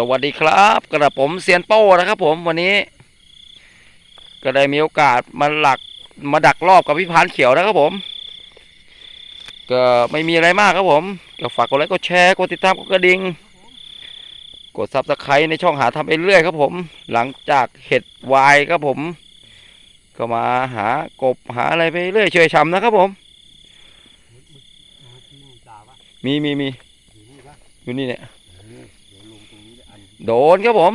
สวัสดีครับกระผมเซียนโป้นะครับ ผมวันนี้ ก็ได้มีโอกาสมาหลักมาดักรอบกับพี่พานเขียวนะครับผม ก็ไม่มีอะไรมากครับผม ก็ฝากกดไลค์กดแชร์กดติดตามกดกระดิ่งกดซับสไครต์ในช่องหาทำไปเรื่อยครับผม หลังจากเห็ดวายครับผม ก็มาหากบหาอะไรไปเรื่อยช่วยชำนะครับผม มีมีมีอยู่นี่เนี่ย โดนครับผม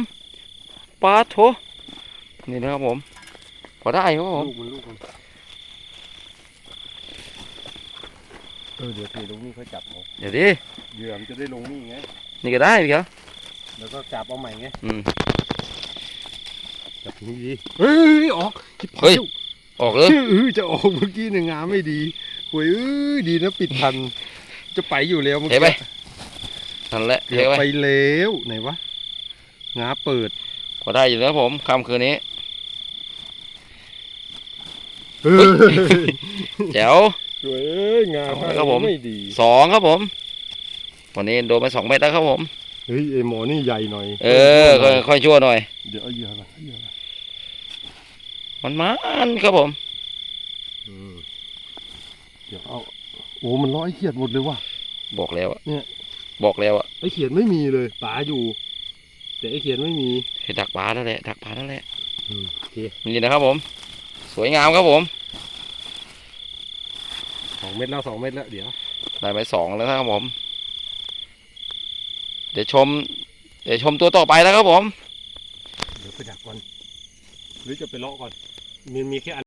ปาโถนี่นะครับผมพอได้ครับผมลูกมันลูกมันเออเดี๋ยวเทลงนี่เขาจับเอาเดี๋ยวดิเหยื่อมันจะได้ลงนี่ไงนี่ก็ได้พี่ครับแล้วก็จับเอาใหม่ไงอืมจับนี้ดีเฮ้ยออกชิบหาเฮ้ยออกเลยเออจะออกเมื่อกี้เนี่ยงามไม่ดีหวยเอ้ยดีนะปิดทัน จะไปอยู่แล้วเมื่อเทกี้ไปนั่นแหละเทเดี๋ยวไปไปแล้วไหนวะ งาเปิดพอได้อยู่นะครับผมค่ำคืนนี้เฮ้ยแจ๋วหวยเอ้ยงาเอาเลยครับผมไม่ดีสองครับผมวันนี้โดนไปสองเม็ดแล้วครับผมเฮ้ยไอหมอนี่ใหญ่หน่อย เออค่อยค่อยชั่วหน่อยเดี๋ยวเอาเหยื่อก่อนเอาเหยื่อก่อนมันมันครับผมอืมเดี๋ยวเอาโอ้มันร้อยเขียดหมดเลยว่ะบอกแล้วอะเนี่ยบอกแล้วอะไอเขียนไม่มีเลยป๋าอยู่ แต่ไอเขียนไม่มีให้ดักปลาแล้วแหละดักปลาแล้วแหละโอเคนี่นะครับผม สวยงามครับผมสองเม็ดแล้วสองเม็ดแล้วเดี๋ยวได้ไปสองแล้วนะครับผม เดี๋ยวชม เดี๋ยวชมตัวต่อไปแล้วครับผม เดี๋ยวไปดักก่อน หรือจะไปเลาะก่อนมันมีแค่อัน